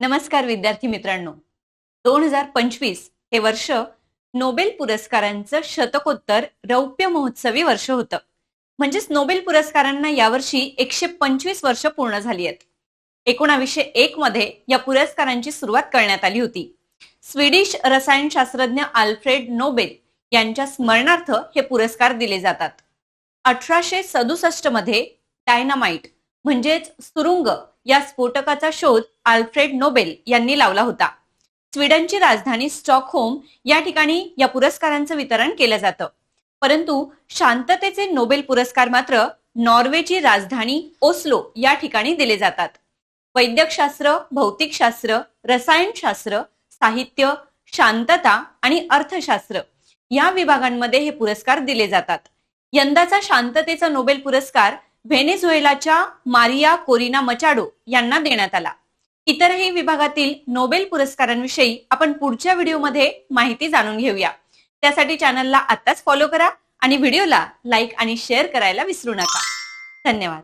नमस्कार विद्यार्थी मित्रांनो. दोन हजार पंचवीस हे वर्ष नोबेल पुरस्कारांचं शतकोत्तर रौप्य महोत्सवी वर्ष होतं. म्हणजेच नोबेल पुरस्कारांना यावर्षी एकशे पंचवीस वर्ष पूर्ण झाली आहेत. एकोणावीसशे एक मध्ये या पुरस्कारांची सुरुवात करण्यात आली होती. स्वीडिश रसायनशास्त्रज्ञ आल्फ्रेड नोबेल यांच्या स्मरणार्थ हे पुरस्कार दिले जातात. अठराशे सदुसष्टमध्ये डायनामाइट म्हणजेच सुरुंग या स्फोटकाचा शोध आल्फ्रेड नोबेल यांनी लावला होता. स्वीडनची राजधानी स्टॉकहोम या ठिकाणी या पुरस्कारांचं वितरण केलं जातं. परंतु शांततेचे नोबेल पुरस्कार मात्र नॉर्वेची राजधानी ओस्लो या ठिकाणी दिले जातात. वैद्यकशास्त्र भौतिकशास्त्र रसायनशास्त्र साहित्य शांतता आणि अर्थशास्त्र या विभागांमध्ये हे पुरस्कार दिले जातात. यंदाचा शांततेचा नोबेल पुरस्कार व्हेनेझुएलाच्या मारिया कोरिना मचाडो यांना देण्यात आला. इतरही विभागातील नोबेल पुरस्कारांविषयी आपण पुढच्या व्हिडिओमध्ये माहिती जाणून घेऊया. त्यासाठी चॅनलला आत्ताच फॉलो करा आणि व्हिडिओला लाईक आणि शेअर करायला विसरू नका. धन्यवाद.